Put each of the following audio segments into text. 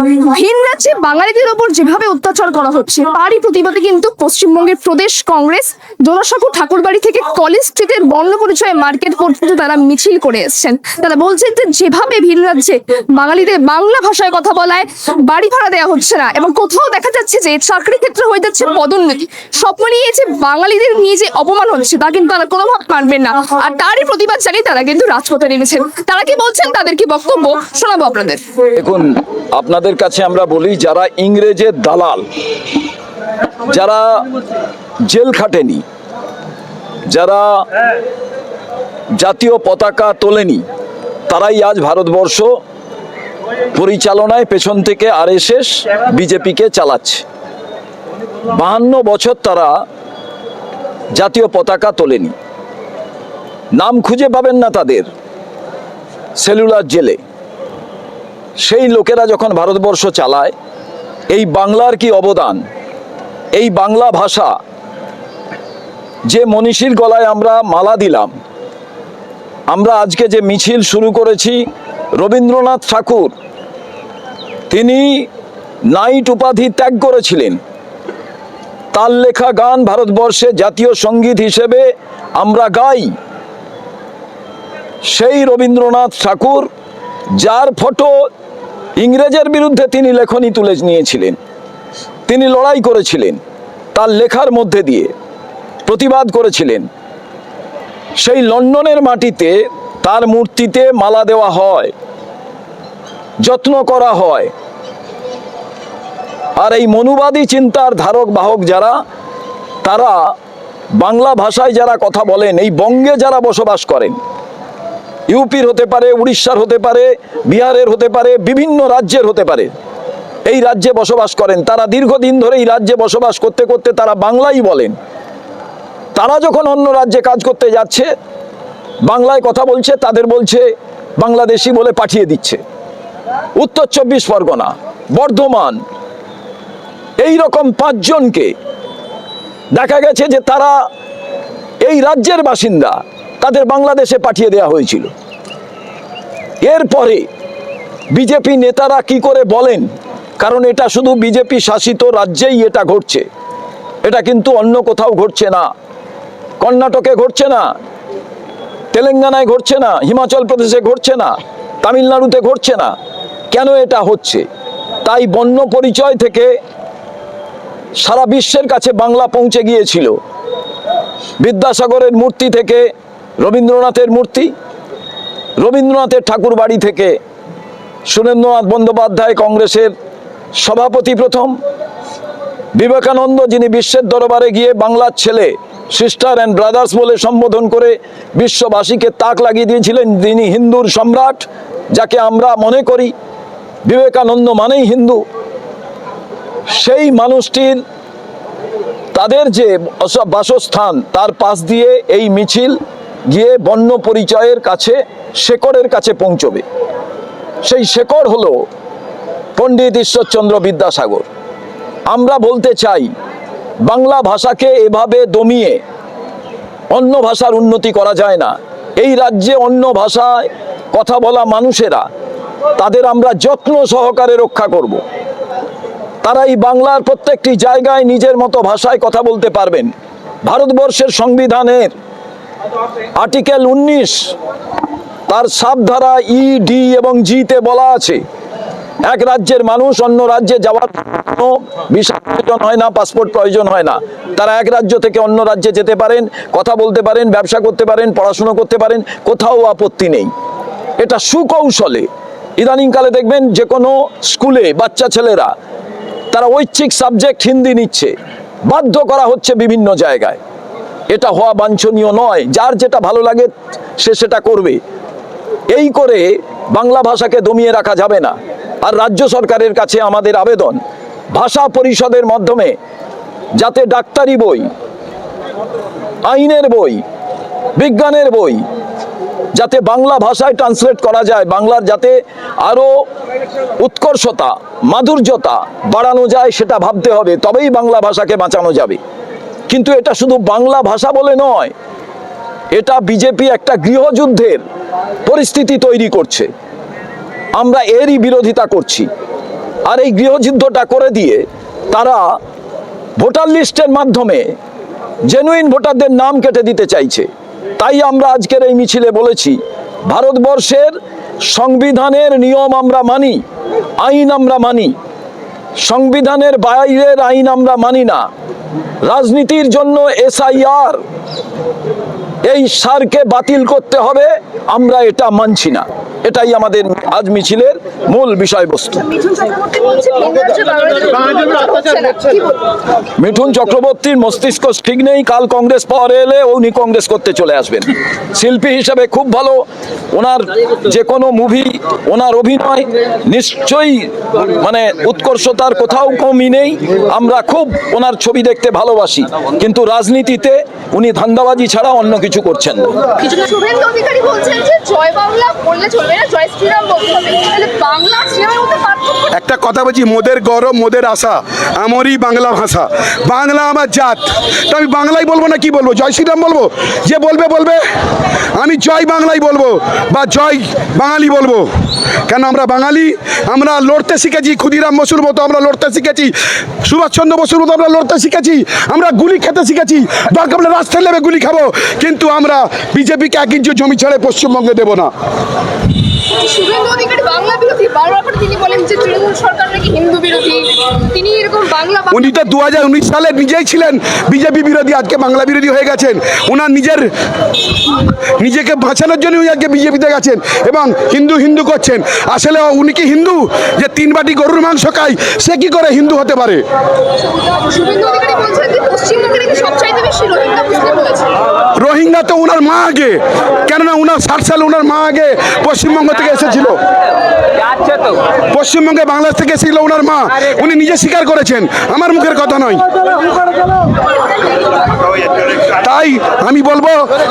ভিন রাজ্যে বাঙালিদের ওপর যেভাবে অত্যাচার করা হচ্ছে, তারই প্রতিবাদে কিন্তু পশ্চিমবঙ্গের প্রদেশ কংগ্রেস, জোড়াসাঁকো ঠাকুরবাড়ি থেকে কলেজ স্ট্রিটের বর্ণ পরিচয় মার্কেট পর্যন্ত তারা মিছিল করে এসেছেন। তারা বলছেন যে যেভাবে ভিন রাজ্যে বাঙালিদের বাংলা ভাষায় কথা বলায়, বাড়ি ভাড়া দেওয়া হচ্ছে না এবং কোথাও দেখা যাচ্ছে যে চাকরি ক্ষেত্রে হয়ে যাচ্ছে পদোন্নতি। সব মিলিয়ে যে বাঙালিদের নিয়ে যে অপমান হচ্ছে, তা কিন্তু তারা কোনোভাবে মানবেন না। আর তারই প্রতিবাদ জানিয়ে তারা কিন্তু রাজপথে নেমেছেন। তারা কি বলছেন? তাদের কি বক্তব্য? শোনাবো আপনাদের। দেখুন, আপনাদের কাছে আমরা বলি যারা ইংরেজের দালাল, যারা জেল খাটেনি, যারা জাতীয় পতাকা তোলেনি, তারাই আজ ভারতবর্ষ পরিচালনায় পেছন থেকে আরএসএস, বিজেপিকে চালাচ্ছে। বাহান্ন বছর তারা জাতীয় পতাকা তোলেনি। নাম খুঁজে পাবেন না তাদের, সেলুলার জেলে। সেই লোকেরা যখন ভারতবর্ষ চালায়, এই বাংলার কি অবদান? এই বাংলা ভাষা, যে মনীষীর গলায় আমরা মালা দিলাম, আমরা আজকে যে মিছিল শুরু করেছি, রবীন্দ্রনাথ ঠাকুর, তিনি নাইট উপাধি ত্যাগ করেছিলেন। তার লেখা গান ভারতবর্ষে জাতীয় সংগীত হিসেবে আমরা গাই। সেই রবীন্দ্রনাথ ঠাকুর, যার ফটো ইংরেজের বিরুদ্ধে তিনি লেখনী তুলে নিয়েছিলেন। তিনি লড়াই করেছিলেন, তার লেখার মধ্যে দিয়ে প্রতিবাদ করেছিলেন। সেই লন্ডনের মাটিতে তার মূর্তিতে মালা দেওয়া হয়, যত্ন করা হয়। আর এই মনুবাদী চিন্তার ধারক বাহক যারা, তারা বাংলা ভাষায় যারা কথা বলেন, এই বঙ্গে যারা বসবাস করেন ইউপির হতে পারে, উড়িষ্যার হতে পারে, বিহারের হতে পারে, বিভিন্ন রাজ্যের হতে পারে। এই রাজ্যে বসবাস করেন। তারা দীর্ঘদিন ধরে এই রাজ্যে বসবাস করতে করতে তারা বাংলাই বলেন। তারা যখন অন্য রাজ্যে কাজ করতে যাচ্ছে, বাংলায় কথা বলছে, তাদের বলছে, বাংলাদেশি বলে পাঠিয়ে দিচ্ছে। উত্তর চব্বিশ পরগনা, বর্ধমান, এই রকম পাঁচজনকে দেখা গেছে যে তারা এই রাজ্যের বাসিন্দা, তাদের বাংলাদেশে পাঠিয়ে দেওয়া হয়েছিল। এরপরে বিজেপি নেতারা কি করে বলেন? কারণ এটা শুধু বিজেপি শাসিত রাজ্যেই এটা ঘটছে। এটা কিন্তু অন্য কোথাও ঘটছে না। কর্ণাটকে ঘটছে না। তেলেঙ্গানায় ঘটছে না। হিমাচল প্রদেশে ঘটছে না। তামিলনাড়ুতে ঘটছে না। কেন এটা হচ্ছে? তাই বন্য পরিচয় থেকে সারা বিশ্বের কাছে বাংলা পৌঁছে গিয়েছিল। বিদ্যাসাগরের মূর্তি থেকে রবীন্দ্রনাথের মূর্তি রবীন্দ্রনাথের ঠাকুর বাড়ি থেকে সুরেন্দ্রনাথ বন্দ্যোপাধ্যায় কংগ্রেসের সভাপতি প্রথম। বিবেকানন্দ, যিনি বিশ্বের দরবারে গিয়ে বাংলার ছেলে সিস্টার অ্যান্ড ব্রাদার্স বলে সম্বোধন করে বিশ্ববাসীকে তাক লাগিয়ে দিয়েছিলেন, তিনি হিন্দুর সম্রাট, যাকে আমরা মনে করি বিবেকানন্দ মানেই হিন্দু। সেই মানুষটির তাদের যে বস- বাসস্থান, তার পাশ দিয়ে এই মিছিল গিয়ে বন্য পরিচয়ের কাছে শেকড়ের কাছে পৌঁছবে। সেই শেকড় হলো পণ্ডিত ঈশ্বরচন্দ্র বিদ্যাসাগর। আমরা বলতে চাই, বাংলা ভাষাকে এভাবে দমিয়ে অন্য ভাষার উন্নতি করা যায় না। এই রাজ্যে অন্য ভাষায় কথা বলা মানুষেরা, তাদের আমরা যত্ন সহকারে রক্ষা করব। তারা এই বাংলার প্রত্যেকটি জায়গায় নিজের মতো ভাষায় কথা বলতে পারবেন। ভারতবর্ষের সংবিধানের আর্টিকেল উনিশ তার সাবধারা ই ডি এবং জিতে বলা আছে। এক রাজ্যের মানুষ অন্য রাজ্যে যাওয়ার কোনো ভিসা প্রয়োজন হয় না, পাসপোর্ট প্রয়োজন হয় না। তারা এক রাজ্য থেকে অন্য রাজ্যে যেতে পারেন, কথা বলতে পারেন, ব্যবসা করতে পারেন, পড়াশুনো করতে পারেন, কোথাও আপত্তি নেই। এটা সুকৌশলে। ইদানিংকালে দেখবেন যে কোনো স্কুলে বাচ্চা ছেলেরা, তারা ঐচ্ছিক সাবজেক্ট হিন্দি নিচ্ছে, বাধ্য করা হচ্ছে বিভিন্ন জায়গায়। এটা হওয়া বাঞ্ছনীয় নয়। যার যেটা ভালো লাগে, সে সেটা করবে। এই করে বাংলা ভাষাকে দমিয়ে রাখা যাবে না। আর রাজ্য সরকারের কাছে আমাদের আবেদন, ভাষা পরিষদের মাধ্যমে যাতে ডাক্তারি বই, আইনের বই, বিজ্ঞানের বই যাতে বাংলা ভাষায় ট্রান্সলেট করা যায়, বাংলার যাতে আরও উৎকর্ষতা, মাধুর্যতা বাড়ানো যায় সেটা ভাবতে হবে, তবেই বাংলা ভাষাকে বাঁচানো যাবে। কিন্তু এটা শুধু বাংলা ভাষা বলে নয় এটা বিজেপি একটা গৃহযুদ্ধের পরিস্থিতি তৈরি করছে। আমরা এরই বিরোধিতা করছি। আর এই গৃহযুদ্ধটা করে দিয়ে তারা ভোটার লিস্টের মাধ্যমে জেনুইন ভোটারদের নাম কেটে দিতে চাইছে। তাই আমরা আজকের এই মিছিলে বলেছি, ভারতবর্ষের সংবিধানের নিয়ম আমরা মানি, আইন আমরা মানি। সংবিধানের বাইরের আইন আমরা মানি না। রাজনীতির জন্য এসআইআর এই সারকে বাতিল করতে হবে আমরা এটা মানছি না। এটাই আমাদের আজ মিছিলের মূল বিষয়বস্তু। মিঠুন চক্রবর্তীর মস্তিষ্ক ঠিক নেই কাল কংগ্রেস পাওয়ারে এলে উনি কংগ্রেস করতে চলে আসবেন। শিল্পী হিসাবে খুব ভালো ওনার যে কোনো মুভি ওনার অভিনয় নিশ্চয়ই মানে উৎকর্ষতার কোথাও কমই নেই। আমরা খুব ওনার ছবি দেখতে ভালোবাসি কিন্তু রাজনীতিতে উনি ধান্দাবাজি ছাড়া অন্য কিছু করছেন না। একটা কথা বলছি, মোদের গৌরব, মোদের আশা, আমারই বাংলা ভাষা। বাংলা আমার জাত। তো আমি বাংলাই বলব না কি বলব? জয় শ্রীরাম বলব? যে বলবে বলবে। আমি জয় বাংলাই বলব বা জয় বাঙালি বলব। কেন আমরা বাঙালি? আমরা লড়তে শিখেছি, ক্ষুদিরাম বসুর মতো আমরা লড়তে শিখেছি, সুভাষচন্দ্র বসুর মতো আমরা লড়তে শিখেছি, আমরা গুলি খেতে শিখেছি, দরকার আমরা রাস্তায় নেমে গুলি খাব, কিন্তু আমরা বিজেপিকে এক ইঞ্চি জমি ছেড়ে পশ্চিমবঙ্গে দেবো না। শুভেন্দু অধিকারী বাংলা বিরোধী। বারবার করে তিনি বলেন যে তৃণমূল সরকার নাকি হিন্দু বিরোধী। তিনি এরকম বাংলা উনি তো দু হাজার উনিশ সালে নিজেই ছিলেন। বিজেপি বিরোধী আজকে বাংলা বিরোধী হয়ে গেছেন। ওনার নিজের নিজেকে বাঁচানোর জন্য উনি আজকে বিজেপিতে গেছেন এবং হিন্দু হিন্দু করছেন। আসলে উনি কি হিন্দু? যে তিন বাটি গরুর মাংস খায় সে কি করে হিন্দু হতে পারে? শুভেন্দু অধিকারী বলছেন যে পশ্চিমবঙ্গে নাকি সবচাইতে বেশি রোহিঙ্গা মুসলিম রয়েছে। রোহিঙ্গা তো ওনার মা আগে। কেননা ওনার ষাট সালে ওনার মা আগে পশ্চিমবঙ্গ থেকে এসেছিল। পশ্চিমবঙ্গে বাংলাদেশ থেকে এসেছিল ওনার মা। উনি নিজে স্বীকার করেছেন। আমার মুখের কথা নয়। তাই আমি বলব,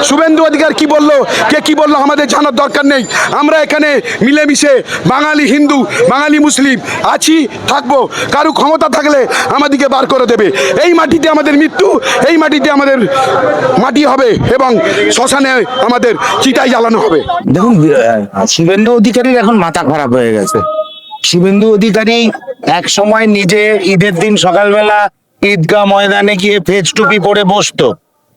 শুভেন্দু অধিকার কি বলল, কে কি বলল আমাদের জানার দরকার নেই। আমরা এখানে মিলেমিশে বাঙালি হিন্দু, বাঙালি মুসলিম আছি, থাকব। কারু ক্ষমতা থাকলে আমাদেরকে বার করে দেবে। এই মাটিতে আমাদের মৃত্যু, এই মাটিতে আমাদের মাটি হবে এবং শ্মশানে আমাদের চিতাই জ্বালানো হবে। দেখুন আহ, শুভেন্দু অধিকারীর এখন মাথা খারাপ হয়ে গেছে। শুভেন্দু অধিকারী এক সময় নিজে ঈদের দিন সকালবেলা ঈদগাহ ময়দানে গিয়ে ফেজ টুপি পরে বসতো।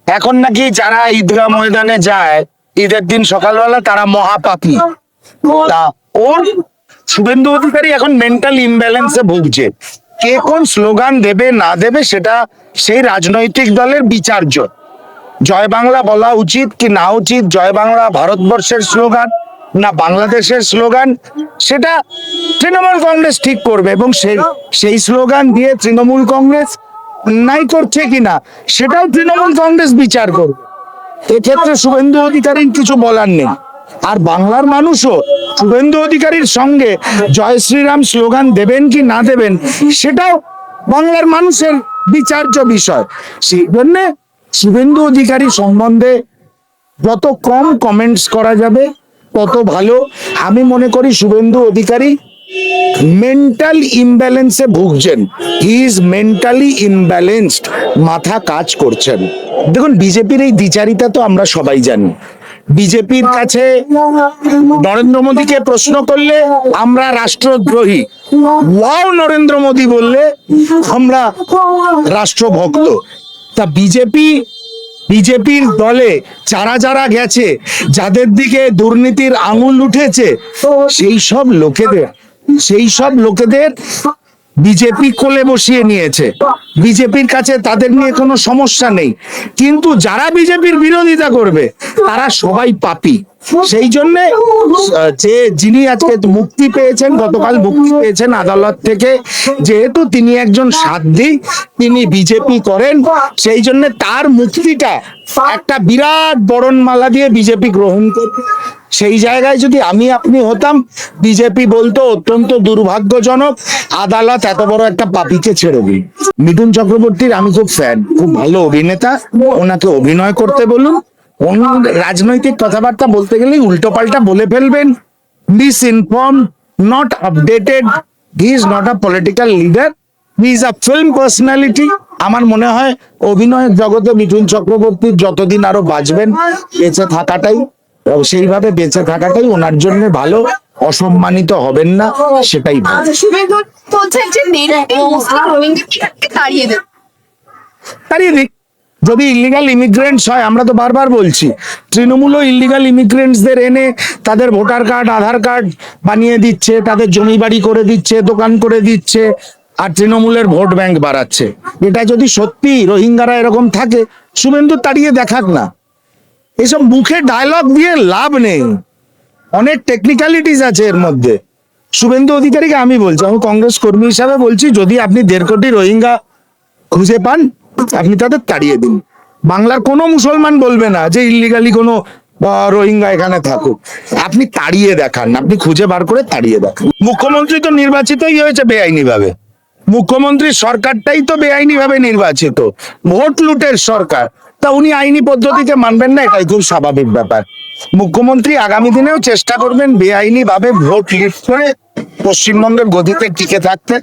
এখন নাকি যারা ঈদগাহ ময়দানে যায় ঈদের দিন সকালবেলা তারা মহাপাপী। তা ওর শুভেন্দু অধিকারী এখন মেন্টাল ইমব্যালেন্সে ভুগছে। কে কোন স্লোগান দেবে না দেবে সেটা সেই রাজনৈতিক দলের বিচার্য জয় বাংলা বলা উচিত কি না উচিত? জয় বাংলা ভারতবর্ষের স্লোগান না বাংলাদেশের স্লোগান? সেটা তৃণমূল কংগ্রেস ঠিক করবে এবং সেই সেই স্লোগান দিয়ে তৃণমূল কংগ্রেস নাই করছে কিনা, সেটাও তৃণমূল কংগ্রেস বিচার করবে। এক্ষেত্রে শুভেন্দু অধিকারীর কিছু বলার নেই। আর বাংলার মানুষও শুভেন্দু অধিকারীর সঙ্গে জয় শ্রীরাম স্লোগান দেবেন কি না দেবেন, সেটাও বাংলার মানুষের বিচার্য বিষয়। সেই জন্য শুভেন্দু অধিকারী সম্বন্ধে যত কম কমেন্টস করা যাবে, তত ভালো। আমি মনে করি শুভেন্দু অধিকারী মেন্টাল ইমব্যালেন্সে ভুগছেন। হি ইজ মেন্টালি ইমব্যালেন্সড মাথা কাজ করছেন। দেখুন, বিজেপির এই দ্বিচারিতা তো আমরা সবাই জানি। বিজেপির কাছে নরেন্দ্র মোদীকে প্রশ্ন করলে আমরা রাষ্ট্রদ্রোহী। ওয়াও নরেন্দ্র মোদী বললে আমরা রাষ্ট্রভক্ত। তা বিজেপি, বিজেপির দলে যারা যারা গেছে, যাদের দিকে দুর্নীতির আঙুল উঠেছে, সেই সব লোকেদের, সেই সব লোকেদের বিজেপি কোলে বসিয়ে নিয়েছে। বিজেপির কাছে তাদের নিয়ে কোনো সমস্যা নেই। কিন্তু যারা বিজেপির বিরোধিতা করবে, তারা সবাই পাপী। সেই জন্য যে যিনি আজকে মুক্তি পেয়েছেন, গতকাল মুক্তি পেয়েছেন আদালত থেকে, যেহেতু তিনি একজন সাধ্বী, তিনি বিজেপি করেন, সেই জন্য তার মুক্তিটা একটা বিরাট বরণমালা দিয়ে বিজেপি গ্রহণ করবে। সেই জায়গায় যদি আমি আপনি হতাম, বিজেপি বলতো অত্যন্ত দুর্ভাগ্যজনক, আদালত এত বড় একটা পাপিকে ছেড়ে দিই মিঠুন চক্রবর্তীর আমি খুব ফ্যান খুব ভালো অভিনেতা, ওনাকে অভিনয় করতে বলুন। অন্য রাজনৈতিক কথাবার্তা বলতে গেলে উল্টো পাল্টা বলে ফেলবেন। Misinform not updated he is not a political leader he is a film personality আমার মনে হয় অভিনয়ের জগতে মিঠুন চক্রবর্তী যতদিন আরও বাঁচবেন বেঁচে থাকাটাই সেইভাবে বেঁচে থাকাটাই ওনার জন্য ভালো। অসম্মানিত হবেন না সেটাই তাড়িয়ে দিক। যদি ইলিগাল ইমিগ্রেন্টস হয়, আমরা তো বারবার বলছি, তৃণমূলও ইলিগাল ইমিগ্রেন্টসদের এনে তাদের ভোটার কার্ড, আধার কার্ড বানিয়ে দিচ্ছে, তাদের জমি বাড়ি করে দিচ্ছে, দোকান করে দিচ্ছে, আর তৃণমূলের ভোট ব্যাংক বাড়াচ্ছে। এটা যদি সত্যি রোহিঙ্গারা এরকম থাকে, শুভেন্দু তাড়িয়ে দেখাক না। এসব মুখে ডায়লগ দিয়ে লাভ নেই। অনেক টেকনিক্যালিটিস আছে এর মধ্যে। শুভেন্দু অধিকারীকে আমি বলছি, আমি কংগ্রেস কর্মী হিসাবে বলছি, যদি আপনি দেড় কোটি রোহিঙ্গা খুঁজে পান আপনি তাদের তাড়িয়ে দিন। বাংলার কোনো মুসলমান বলবে না যে ইলিগালি কোনো রোহিঙ্গা এখানে থাকুক। আপনি তাড়িয়ে দেখান, আপনি খুঁজে বার করে তাড়িয়ে দেখান। মুখ্যমন্ত্রী তো নির্বাচিতই হয়েছে বেআইনি ভাবে মুখ্যমন্ত্রী সরকারটাই তো বেআইনি ভাবে নির্বাচিত। ভোট লুটের সরকার। তা উনি আইনি পদ্ধতিতে মানবেন না, এটাই খুব স্বাভাবিক ব্যাপার। মুখ্যমন্ত্রী আগামী দিনেও চেষ্টা করবেন বেআইনি ভাবে ভোট লিড করে পশ্চিমবঙ্গের গদিতে টিকে থাকতে।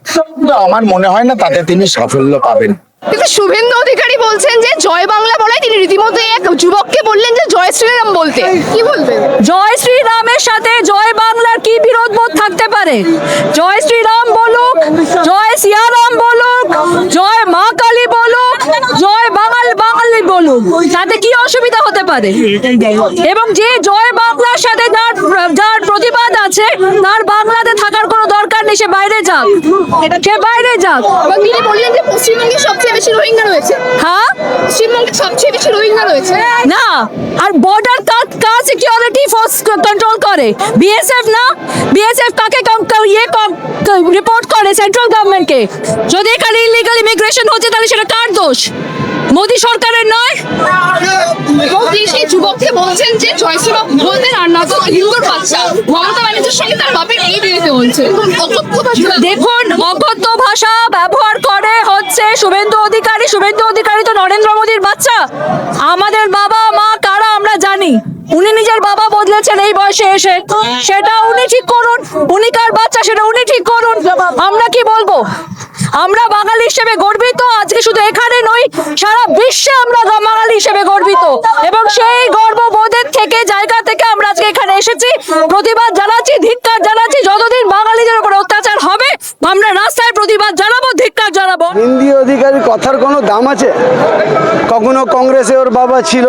আমার মনে হয় না তাতে তিনি সাফল্য পাবেন। কিন্তু শুভেন্দু অধিকারী বলছেন যে জয় বাংলা বলায় তিনি রীতিমতো এক যুবককে বললেন যে জয় শ্রীরাম বলতে। কি বলবেন? জয় শ্রীরামের সাথে জয় বাংলার কি বিরোধ বোধ থাকতে পারে? জয় শ্রীরাম বলুক, জয় সিয়ারাম বলুক, জয় মা কালী বলুক, জয় বাঙাল বাঙালি বলুক, তাতে কি অসুবিধা হতে পারে? এবং যে জয় বাংলার সাথে যার যার প্রতিবাদ আছে, তার বাংলাতে থাকার নেই সে বাইরে যাক। সে বাইরে যাক। এবং তিনি বললেন যে পশ্চিমবঙ্গে সবচেয়ে বেশি রোহিঙ্গা রয়েছে। হ্যাঁ? পশ্চিমবঙ্গে সবচেয়ে বেশি রোহিঙ্গা রয়েছে। না আর বর্ডার কার কার সিকিউরিটি ফোর্স কন্ট্রোল করে। বিএসএফ না? বিএসএফ কাকে কম ক- ইয়ে রিপোর্ট করে সেন্ট্রাল গভর্নমেন্টকে যদি এখানে ইলিগাল ইমিগ্রেশন হচ্ছে তাহলে সেটা কার দোষ? মোদি সরকারের নয়? সেই যুবককে বলছেন যে জয় শ্রীরাম বলতেন আর না তো হিন্দুর বাচ্চা। মমতা ব্যানার্জির সঙ্গে তার বাপের বলছে। দেখুন অকথ্য ভাষা ব্যবহার করে হচ্ছে শুভেন্দু অধিকারী। শুভেন্দু অধিকারী তো নরেন্দ্র মোদীর বাচ্চা। আমাদের বাবা, মা, কারা আমরা জানি। উনি নিজের বাবা বদলেছেন এই বয়সে এসে। সেটা উনি ঠিক করুন। উনি কার বাচ্চা সেটা উনি ঠিক করুন। আমরা কি বলব? আমরা বাঙালি হিসেবে গর্বিত। আজকে শুধু এখানে নই, সারা বিশ্বে আমরা বাঙালি হিসেবে গর্বিত। এবং সেই গর্ববোধের থেকে, জায়গা থেকে আমরা আজকে এখানে এসেছি। প্রতিবাদ জানাচ্ছি ধিক্কার জানাচ্ছি যতদিন বাঙালিদের উপর অত্যাচার হবে আমরা রাস্তায় প্রতিবাদ জানাব ধিক্কার জানাব হিন্দি অধিকারী কথার কোনো দাম আছে কখনো কংগ্রেসে ওর বাবা ছিল,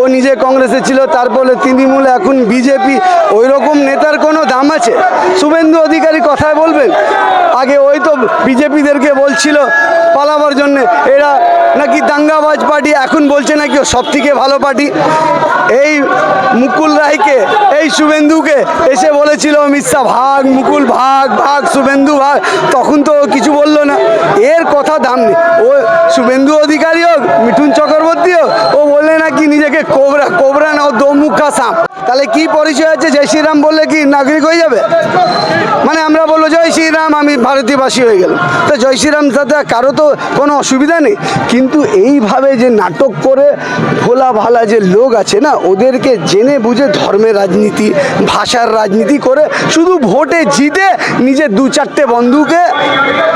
ও নিজে কংগ্রেসে ছিল, তারপরে তৃণমূল, এখন বিজেপি ওই রকম নেতার কোনো দাম আছে? শুভেন্দু অধিকারী কথায় বলবেন? আগে ওই তো বিজেপিদেরকে বলছিল পালাবার জন্য, এরা নাকি দাঙ্গাবাজ পার্টি, এখন বলছে নাকি সব থেকে ভালো পার্টি। এই মুকুল রায়কে, এই শুভেন্দুকে এসে বলেছিল, অমিত ভাগ, মুকুল, ভাগ ভাগ, শুভেন্দু, ভাগ। তখন তো কিছু বলল না। এর কথা দাম নেই। ও শুভেন্দু অধিকারী হোক, মিঠুন চক্রবর্তী হোক ও বললে নাকি নিজেকে কোবরা কোবরা না ও দমুখা সাপ। তাহলে কি পরিচয় আছে? জয় শ্রীরাম বললে কি নাগরিক হয়ে যাবে? মানে আমরা বলল জয় শ্রীরাম, আমি ভারতীয়বাসী হয়ে গেলাম। তো জয় শ্রীরাম সাথে কারও তো কোনো অসুবিধা নেই। কিন্তু এইভাবে যে নাটক করে ভোলা ভালা যে লোক আছে না, ওদেরকে জেনে বুঝে ধর্মের রাজনীতি, ভাষার রাজনীতি করে শুধু ভোটে জিতে নিজের দু চারটে বন্ধুকে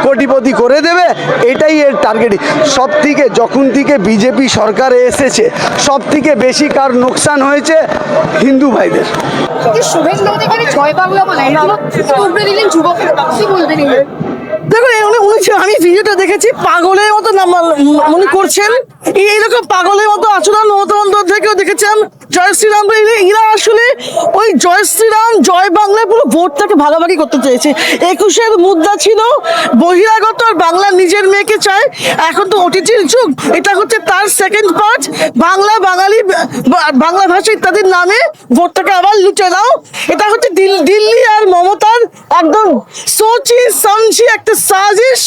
কোটিপতি করে দেবে, এটাই এর টার্গেট সব থেকে যখন থেকে বিজেপি সরকারে এসেছে সব থেকে বেশি কার নোকসান হয়েছে? হিন্দু ভাইদের যে শুভেন্দু অধিকারী জয় বাংলা বলে দিলেন যুবকের কি বলবেন? দেখুন উনি উনি আমি ভিডিওটা দেখেছি, পাগলের মতো উনি করছেন। এইরকম পাগলের মতো আচরণ মমতা বন্দ্যোপাধ্যায়কেও দেখেছেন? জয় শ্রীরাম বলে এরা আসলে ওই জয় শ্রীরাম, জয় বাংলায় পুরো ভোটটাকে ভাগাভাগি করতে চেয়েছে। একুশের মুদ্রা ছিল, বহিরাগত আর বাংলা নিজের মেয়েকে চায়। এখন তো ওটিটির যুগ, এটা হচ্ছে তার সেকেন্ড পার্ট বাংলা বাঙালি, বাংলা ভাষা ইত্যাদির নামে ভোটটাকে আবার লুটে দাও এটা হচ্ছে দিল- দিল্লি আর মমতার একদম সোচি সমঝি একটা সাজিশ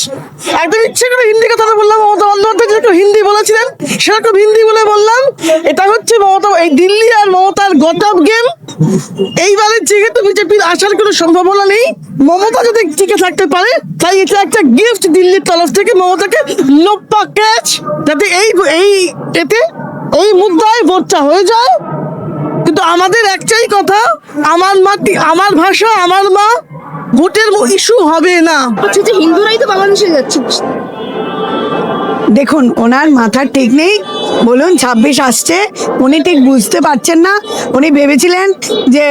একদম ইচ্ছে করে হিন্দি কথাটা বললাম, মমতা বন্দ্যোপাধ্যায় যেরকম হিন্দি বলেছিলেন সেরকম হিন্দি বলে বললাম। এটা হচ্ছে মমতা, এই দিল্লি আর মমতার গটআপ গেম। এইবারে যেহেতু বিজেপির আসার কোনো সম্ভাবনা নেই, মমতা যদি টিকে থাকতে পারে, তাই এটা একটা গিফট দিল্লির তরফ থেকে মমতাকে, লোপ্পা ক্যাচ, যাতে এই এই এতে, এই মুদ্রায় ভোটটা হয়ে যায়। কিন্তু আমাদের একটাই কথা, আমার মাটি, আমার ভাষা, আমার মা ভোটের ইস্যু হবে না। হচ্ছে যে হিন্দুরাই তো বাংলাদেশে যাচ্ছে। দেখুন ওনার মাথার ঠিক নেই। বলুন ছাব্বিশ আসছে। উনি ঠিক বুঝতে পারছেন না। উনি ভেবেছিলেন যে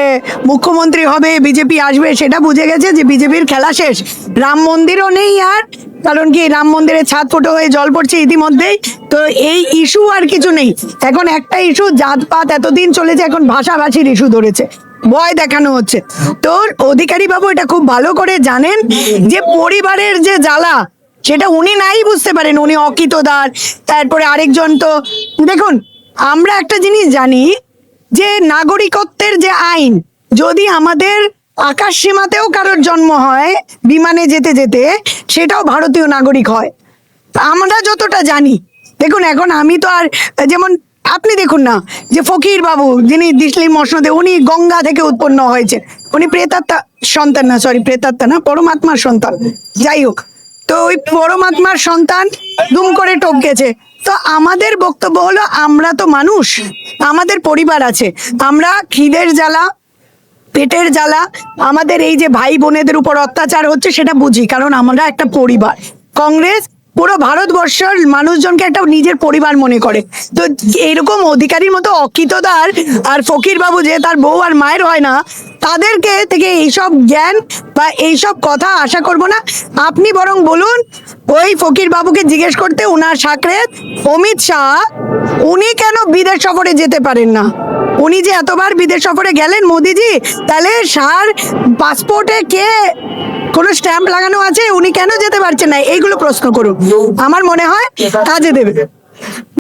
মুখ্যমন্ত্রী হবে বিজেপি আসবে সেটা বুঝে গেছে যে বিজেপির খেলা শেষ। রাম মন্দিরও নেই আর কারণ কি রাম মন্দিরের ছাদ ফুটো হয়ে জল পড়ছে ইতিমধ্যেই। তো এই ইস্যু আর কিছু নেই। এখন একটা ইস্যু জাতপাত এতদিন চলেছে এখন ভাষাভাষীর ইস্যু ধরেছে। ভয় দেখানো হচ্ছে। তো অধিকারী বাবু এটা খুব ভালো করে জানেন যে পরিবারের যে জ্বালা, সেটা উনি নাই বুঝতে পারেন। উনি অকিতদার, তারপরে আরেকজন তো, দেখুন, আমরা একটা জিনিস জানি যে নাগরিকত্বের যে আইন, যদি আমাদের আকাশ সীমাতেও কারোর জন্ম হয়, বিমানে যেতে যেতে, সেটাও ভারতীয় নাগরিক হয়। আমরা যতটা জানি, দেখুন, এখন আমি তো আর যেমন আপনি দেখুন না যে ফকির বাবু যিনি দিসলি মসনদে, উনি গঙ্গা থেকে উৎপন্ন হয়েছে উনি প্রেতাত্মা সন্তান না সরি প্রেতাত্মা না, পরমাত্মার সন্তান। যাই হোক, তো ওই পরমাত্মার সন্তান দুম করে টপকেছে তো আমাদের বক্তব্য হলো, আমরা তো মানুষ, আমাদের পরিবার আছে। আমরা খিদের জ্বালা, পেটের জ্বালা, আমাদের এই যে ভাই বোনেদের উপর অত্যাচার হচ্ছে, সেটা বুঝি, কারণ আমরা একটা পরিবার। কংগ্রেস পুরো ভারতবর্ষের মানুষজনকে একটা নিজের পরিবার মনে করে। তো এরকম অধিকারীর মতো অকিতদার আর ফকির বাবু যে তার বউ আর মায়ের হয় না, তাদেরকে থেকে এইসব জ্ঞান বা এইসব কথা আশা করব না। আপনি বরং বলুন, ওই ফকির বাবুকে জিজ্ঞেস করতে ওনার সাকরেত অমিত শাহ, উনি কেন বিদেশ সফরে যেতে পারেন না? উনি যে এতবার বিদেশ সফরে গেলেন মোদিজি তাহলে সার পাসপোর্টে কে কোনো স্ট্যাম্প লাগানো আছে? উনি কেন যেতে পারছেন না? এইগুলো প্রশ্ন করুন। আমার মনে হয় কাজে দেবে।